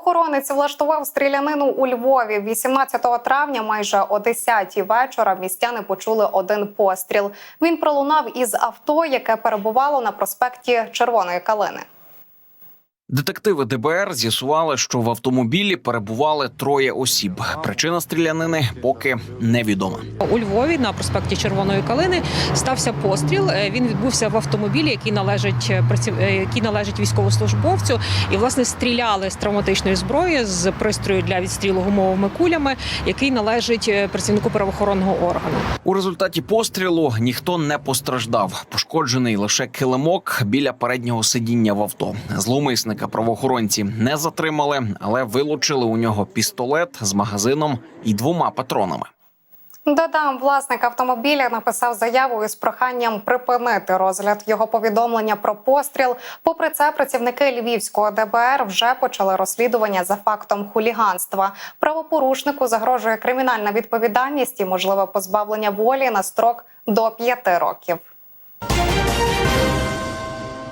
Правоохоронець влаштував стрілянину у Львові 18 травня, майже о 10 вечора. Містяни почули один постріл. Він пролунав із авто, яке перебувало на проспекті Червоної Калини. Детективи ДБР з'ясували, що в автомобілі перебували троє осіб. Причина стрілянини поки невідома. У Львові на проспекті Червоної Калини стався постріл. Е, Він відбувся в автомобілі, який належить е, е, який належить військовослужбовцю, і власне стріляли з травматичної зброї з пристрою для відстрілу гумовими кулями, який належить працівнику правоохоронного органу. У результаті пострілу ніхто не постраждав. Пошкоджений лише килимок біля переднього сидіння в авто. Зловмисника правоохоронці не затримали, але вилучили у нього пістолет з магазином і двома патронами. Додам, власник автомобіля написав заяву із проханням припинити розгляд його повідомлення про постріл. Попри це, працівники львівського ДБР вже почали розслідування за фактом хуліганства. Правопорушнику загрожує кримінальна відповідальність і можливе позбавлення волі на строк до п'яти років.